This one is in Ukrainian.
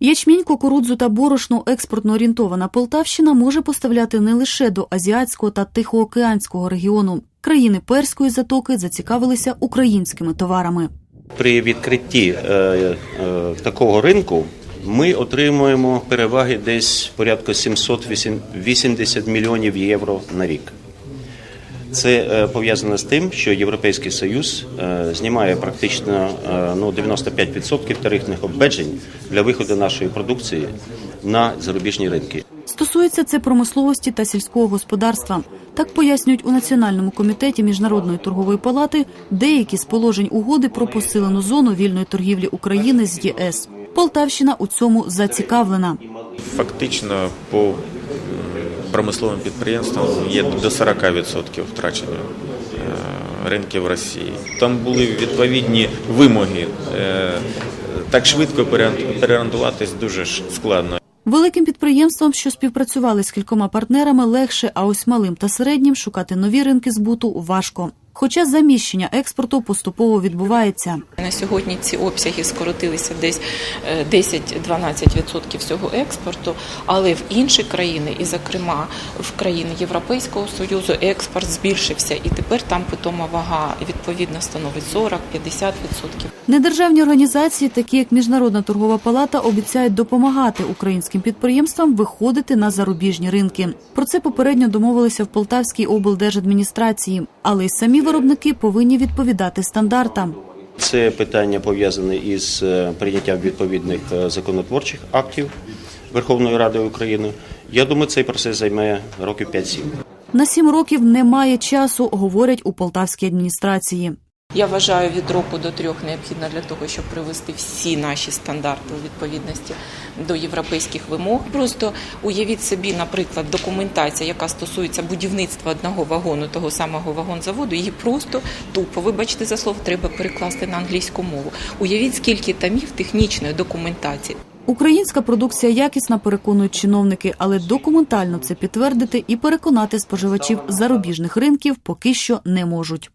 Ячмінь, кукурудзу та борошно експортно орієнтована Полтавщина може поставляти не лише до азіатського та тихоокеанського регіону. Країни Перської затоки зацікавилися українськими товарами. При відкритті е, е, такого ринку ми отримуємо переваги десь порядку 780 мільйонів євро на рік. Це е, пов'язано з тим, що Європейський Союз е, знімає практично е, ну, 95% тарифних обмежень для виходу нашої продукції на зарубіжні ринки. Стосується це промисловості та сільського господарства. Так пояснюють у Національному комітеті Міжнародної торгової палати деякі з положень угоди про посилену зону вільної торгівлі України з ЄС. Полтавщина у цьому зацікавлена. Фактично по промисловим підприємствам є до 40% втрачення е, ринків Росії. Там були відповідні вимоги. Е, Так швидко переорієнт- переорієнтуватись дуже складно. Великим підприємствам, що співпрацювали з кількома партнерами, легше, а ось малим та середнім шукати нові ринки збуту важко. Хоча заміщення експорту поступово відбувається. На сьогодні ці обсяги скоротилися десь е, 10-12% всього експорту, але в інші країни, і зокрема в країни Європейського Союзу, експорт збільшився, і тепер там питома вага відповідно становить 40-50%. Недержавні організації, такі як Міжнародна торгова палата, обіцяють допомагати українським підприємствам виходити на зарубіжні ринки. Про це попередньо домовилися в Полтавській облдержадміністрації, але й самі виробники повинні відповідати стандартам. Це питання пов'язане із е, прийняттям відповідних е, законотворчих актів Верховної Ради України. Я думаю, цей процес займе років 5-7. На сім років немає часу, говорять у полтавській адміністрації. Я вважаю, від року до трьох необхідно для того, щоб привести всі наші стандарти у відповідності до європейських вимог. Просто уявіть собі, наприклад, документація, яка стосується будівництва одного вагону, того самого вагонзаводу, її просто тупо, вибачте за слово, треба перекласти на англійську мову. Уявіть, скільки тамів технічної документації. Українська продукція якісна, переконують чиновники, але документально це підтвердити і переконати споживачів зарубіжних ринків поки що не можуть.